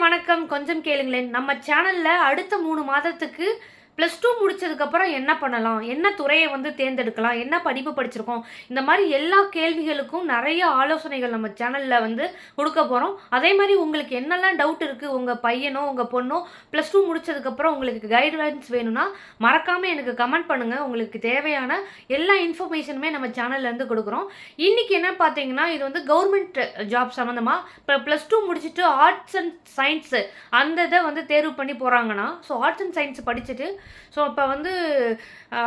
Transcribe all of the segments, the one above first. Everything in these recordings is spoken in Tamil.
வணக்கம். கொஞ்சம் கேளுங்களேன். நம்ம சேனல்ல அடுத்த மூணு மாதத்துக்கு ப்ளஸ் டூ முடிச்சதுக்கப்புறம் என்ன பண்ணலாம்? என்ன துறையை வந்து தேர்ந்தெடுக்கலாம்? என்ன படிப்பு படிச்சிருக்கோம்? இந்த மாதிரி எல்லா கேள்விகளுக்கும் நிறைய ஆலோசனைகள் நம்ம சேனலில் வந்து கொடுக்க போகிறோம் அதே மாதிரி உங்களுக்கு என்னெல்லாம் டவுட் இருக்குது உங்கள் பையனோ உங்கள் பொண்ணோ ப்ளஸ் டூ முடிச்சதுக்கப்புறம் உங்களுக்கு கைட்லைன்ஸ் வேணும்னா மறக்காமல் எனக்கு கமெண்ட் பண்ணுங்கள் உங்களுக்கு தேவையான எல்லா இன்ஃபர்மேஷனுமே நம்ம சேனல்லேருந்து கொடுக்குறோம். இன்றைக்கி என்ன பார்த்தீங்கன்னா இது வந்து கவர்மெண்ட் ஜாப் சம்மந்தமாக இப்போ ப்ளஸ் டூ முடிச்சுட்டு ஆர்ட்ஸ் அண்ட் சயின்ஸு அந்த இதை வந்து தேர்வு பண்ணி போகிறாங்கன்னா ஸோ ஆர்ட்ஸ் அண்ட் சயின்ஸ் படிச்சுட்டு ஸோ இப்போ வந்து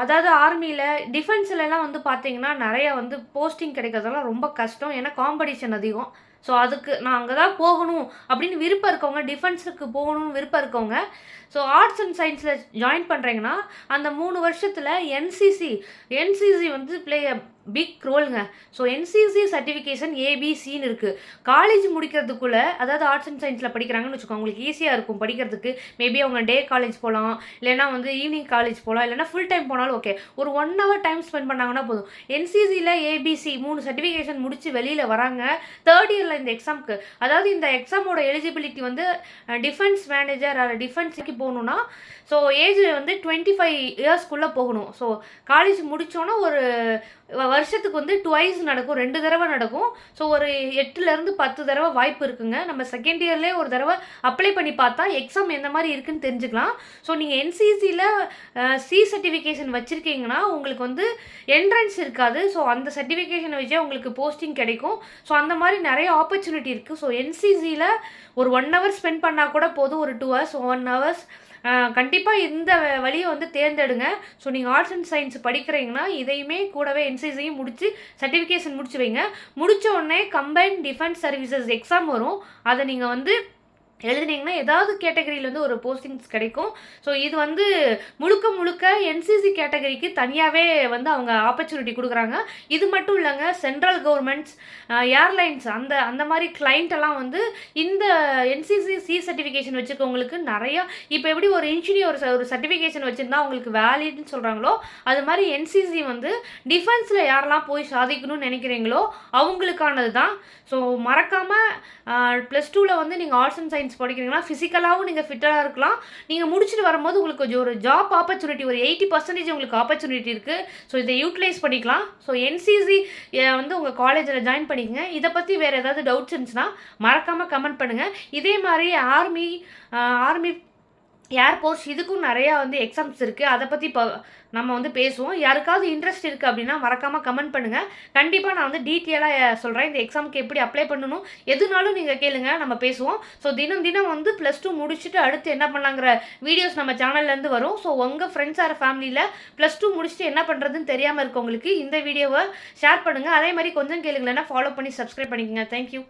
அதாவது ஆர்மியில் டிஃபென்ஸ்லலாம் வந்து பார்த்தீங்கன்னா நிறைய வந்து போஸ்டிங் கிடைக்கிறதெல்லாம் ரொம்ப கஷ்டம். ஏன்னா காம்படிஷன் அதிகம். ஸோ அதுக்கு நான் அங்கே தான் போகணும் அப்படின்னு விருப்பம் இருக்கவங்க டிஃபென்ஸுக்கு போகணும்னு விருப்பம் இருக்கவங்க ஸோ ஆர்ட்ஸ் அண்ட் சயின்ஸில் ஜாயின் பண்ணுறீங்கன்னா அந்த மூணு வருஷத்தில் என்சிசி என்சிசி வந்து பிளே பிக் ரோலுங்க ஸோ என்சிசி சர்டிஃபிகேஷன் ஏபிசின்னு இருக்குது காலேஜ் முடிக்கிறதுக்குள்ளே அதாவது ஆர்ட்ஸ் அண்ட் சயின்ஸில் படிக்கிறாங்கன்னு வச்சுக்கோங்க அவங்களுக்கு ஈஸியாக இருக்கும் படிக்கிறதுக்கு. மேபி அவங்க டே காலேஜ் போகலாம் இல்லைன்னா வந்து ஈவினிங் காலேஜ் போகலாம் இல்லைன்னா ஃபுல் டைம் போனாலும் ஓகே ஒரு ஒன் ஹவர் டைம் ஸ்பெண்ட் பண்ணாங்கன்னா போதும். என்சிசியில் ஏபிசி மூணு சர்டிஃபிகேஷன் முடித்து வெளியில் வராங்க. தேர்ட் இயரில் இந்த எக்ஸாம்க்கு அதாவது இந்த எக்ஸாமோட எலிஜிபிலிட்டி வந்து டிஃபென்ஸ் மேனேஜர் டிஃபென்ஸுக்கு போகணுன்னா ஸோ ஏஜ் வந்து டுவெண்ட்டி ஃபைவ் இயர்ஸ்க்குள்ளே போகணும். ஸோ காலேஜ் முடித்தோன்னா ஒரு வருஷத்துக்கு வந்து டுவைஸ் நடக்கும் ரெண்டு தடவை நடக்கும். ஸோ ஒரு எட்டுலேருந்து பத்து தடவை வாய்ப்பு இருக்குங்க. நம்ம செகண்ட் இயர்லேயே ஒரு தடவை அப்ளை பண்ணி பார்த்தா எக்ஸாம் எந்த மாதிரி இருக்குன்னு தெரிஞ்சுக்கலாம். ஸோ நீங்கள் என்சிசியில் சி சர்டிஃபிகேஷன் வச்சுருக்கீங்கன்னா உங்களுக்கு வந்து என்ட்ரன்ஸ் இருக்காது. ஸோ அந்த சர்டிஃபிகேஷனை வச்சே உங்களுக்கு போஸ்டிங் கிடைக்கும். ஸோ அந்த மாதிரி நிறைய ஆப்பர்ச்சுனிட்டி இருக்குது ஸோ என்சிசியில் ஒரு ஒன் ஹவர் ஸ்பெண்ட் பண்ணால் கூட போதும். ஒரு டூ ஹவர்ஸ் ஒன் ஹவர்ஸ் கண்டிப்பாக இந்த வழியை வந்து தேர்ந்தெடுங்க. ஸோ நீங்கள் ஆர்ட்ஸ் அண்ட் சயின்ஸ் படிக்கிறீங்கன்னா இதையுமே கூடவே என்சிசியும் முடித்து சர்டிஃபிகேஷன் முடிச்சு வைங்க. முடித்த உடனே கம்பைன் டிஃபென்ஸ் சர்வீசஸ் எக்ஸாம் வரும். அதை நீங்கள் வந்து எழுதுனீங்கன்னா ஏதாவது கேட்டகரியில் வந்து ஒரு போஸ்டிங்ஸ் கிடைக்கும். ஸோ இது வந்து முழுக்க முழுக்க என்சிசி கேட்டகரிக்கு தனியாகவே வந்து அவங்க ஆப்பர்ச்சுனிட்டி கொடுக்குறாங்க. இது மட்டும் இல்லைங்க சென்ட்ரல் கவர்மெண்ட்ஸ் ஏர்லைன்ஸ் அந்த அந்த மாதிரி கிளைண்ட்டெல்லாம் எல்லாம் வந்து இந்த என்சிசி சி சர்டிஃபிகேஷன் வச்சுக்கவங்களுக்கு நிறையா இப்போ எப்படி ஒரு இன்ஜினியர் ஒரு சர்டிஃபிகேஷன் வச்சுருந்தா அவங்களுக்கு வேலிட்னு சொல்கிறாங்களோ அது மாதிரி என்சிசி வந்து டிஃபென்ஸில் யாரெல்லாம் போய் சாதிக்கணும்னு நினைக்கிறீங்களோ அவங்களுக்கானது தான் ஸோ மறக்காமல் ப்ளஸ் டூவில் வந்து நீங்கள் ஆர்ட்ஸ் அண்ட் சயின்ஸ் படிக்கிறீங்கன்னா ஃபிசிக்கலாகவும் நீங்கள் ஃபிட்டாக இருக்கலாம். நீங்கள் முடிச்சுட்டு வரும்போது உங்களுக்கு கொஞ்சம் ஒரு ஜாப் ஆப்பர்ச்சுனிட்டி ஒரு எயிட்டி பர்சன்டேஜ் உங்களுக்கு ஆப்பர்ச்சுனிட்டி இருக்குது ஸோ இதை யூட்டிலைஸ் பண்ணிக்கலாம். ஸோ என்சிசி வந்து உங்கள் காலேஜில் ஜாயின் பண்ணிக்கங்க. இதை பற்றி வேறு ஏதாவது டவுட்ஸ் இருந்துச்சுன்னா மறக்காமல் கமெண்ட் பண்ணுங்கள் இதே மாதிரி ஆர்மி ஆர்மி ஏர்போர்ட்ஸ் இதுக்கும் நிறையா வந்து எக்ஸாம்ஸ் இருக்குது அதை பற்றி இப்போ நம்ம வந்து பேசுவோம். யாருக்காவது இன்ட்ரெஸ்ட் இருக்குது அப்படின்னா மறக்காமல் கமெண்ட் பண்ணுங்கள் கண்டிப்பாக நான் வந்து டீட்டெயிலாக சொல்கிறேன் இந்த எக்ஸாமுக்கு எப்படி அப்ளை பண்ணணும்? எதுனாலும் நீங்கள் கேளுங்க. நம்ம பேசுவோம். ஸோ தினம் தினம் வந்து ப்ளஸ் டூ முடிச்சுட்டு அடுத்து என்ன பண்ணலாங்கிற வீடியோஸ் நம்ம சேனல்லேருந்து வரும். ஸோ உங்கள் ஃப்ரெண்ட்ஸ் ஆர் ஃபேமிலியில் ப்ளஸ் டூ முடிச்சுட்டு என்ன பண்ணுறதுன்னு தெரியாமல் இருக்கவங்களுக்கு இந்த வீடியோவை ஷேர் பண்ணுங்கள் அதே மாதிரி கொஞ்சம் கேளுங்களேன்னா ஃபாலோ பண்ணி சப்ஸ்கிரைப் பண்ணிக்கோங்க. Thank you